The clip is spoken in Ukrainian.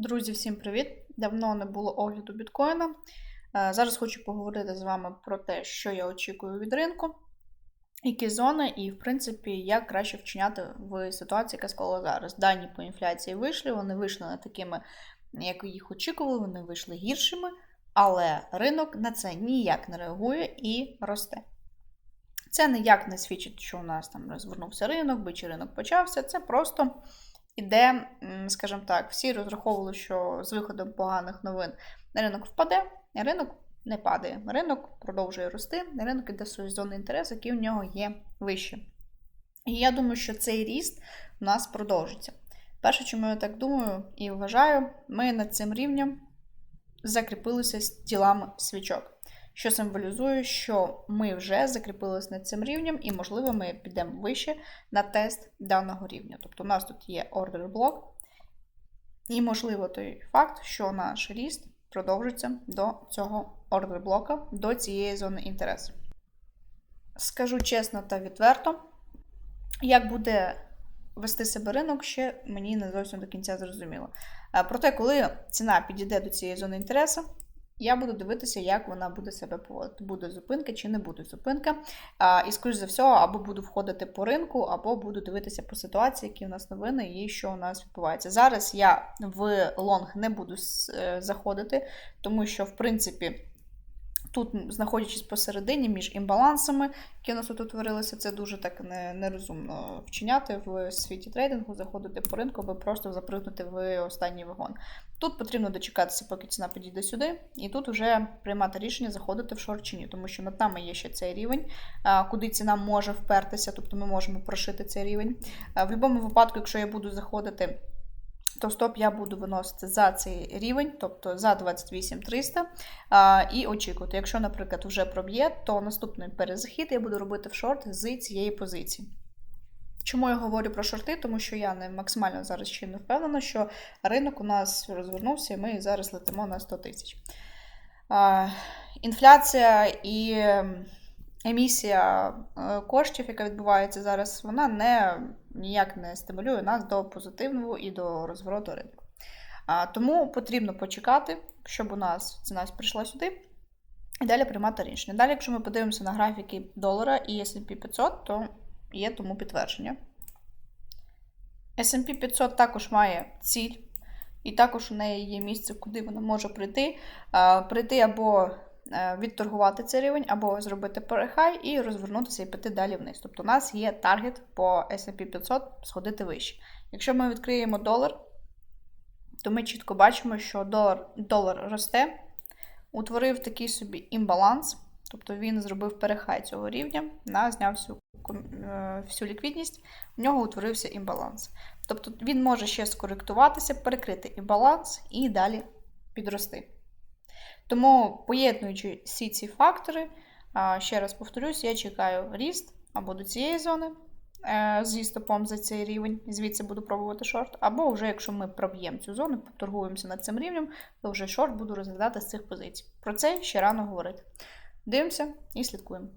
Друзі, всім привіт! Давно не було огляду біткоїна. Е, Зараз хочу поговорити з вами про те, що я очікую від ринку, які зони, і, в принципі, як краще вчиняти в ситуації, яка склала зараз. Дані по інфляції вийшли, вони вийшли не такими, як їх очікували, вони вийшли гіршими, але ринок на це ніяк не реагує і росте. Це ніяк не свідчить, що у нас там розвернувся ринок, бичий ринок почався. Це просто іде, м, скажімо так, всі розраховували, що з виходом поганих новин ринок впаде, ринок не падає. Ринок продовжує рости, ринок іде свої зони інтересу, які в нього є вищі. І я думаю, що цей ріст у нас продовжиться. Перше, чому я так думаю і вважаю, ми над цим рівнем закріпилися з тілами свічок що символізує, що ми вже закріпилися над цим рівнем, і, можливо, ми підемо вище на тест даного рівня. Тобто, у нас тут є ордер блок, і, можливо, той факт, що наш ріст продовжиться до цього ордер блока, до цієї зони інтересу. Скажу чесно та відверто, як буде вести себе ринок, ще мені не зовсім до кінця зрозуміло. Проте, коли ціна підійде до цієї зони інтересу, я буду дивитися, як вона буде себе поводити. Буде зупинка чи не буде зупинка. А, І, скоріш за все, або буду входити по ринку, або буду дивитися по ситуації, які у нас новини і що у нас відбувається. Зараз я в лонг не буду е, заходити, тому що, в принципі, Тут, знаходячись посередині між імбалансами, які у нас тут утворилися, це дуже так нерозумно вчиняти в світі трейдингу, заходити по ринку, аби просто запригнути в останній вагон. Тут потрібно дочекатися, поки ціна підійде сюди, і тут вже приймати рішення заходити в шорт тому що над нами є ще цей рівень, куди ціна може впертися, тобто ми можемо прошити цей рівень. В будь-якому випадку, якщо я буду заходити то стоп я буду виносити за цей рівень, тобто за 28300, і очікувати. Якщо, наприклад, вже проб'є, то наступний перезахід я буду робити в шорт з цієї позиції. Чому я говорю про шорти? Тому що я не максимально зараз ще не впевнена, що ринок у нас розвернувся, і ми зараз летимо на 100 тисяч. Інфляція і емісія е, коштів, яка відбувається зараз, вона не ніяк не стимулює нас до позитивного і до розвороту ринку. А, Тому потрібно почекати, щоб у нас ціна прийшла сюди, і далі приймати рішення. Далі, якщо ми подивимося на графіки долара і SP 500, то є тому підтвердження. SP 500 також має ціль, і також у неї є місце, куди вона може прийти. А, Прийти або відторгувати цей рівень, або зробити перехай і розвернутися і піти далі вниз. Тобто у нас є таргет по SP 500 сходити вище. Якщо ми відкриємо долар, то ми чітко бачимо, що долар, долар росте, утворив такий собі імбаланс. Тобто він зробив перехай цього рівня, на, зняв всю е, всю ліквідність, в нього утворився імбаланс. Тобто він може ще скоректуватися, перекрити імбаланс і далі підрости. Тому, поєднуючи всі ці фактори, ще раз повторюсь, я чекаю ріст або до цієї зони е, зі стопом за цей рівень, звідси буду пробувати шорт, або вже, якщо ми проб'ємо цю зону, поторгуємося над цим рівнем, то вже шорт буду розглядати з цих позицій. Про це ще рано говорити. Дивимося і слідкуємо.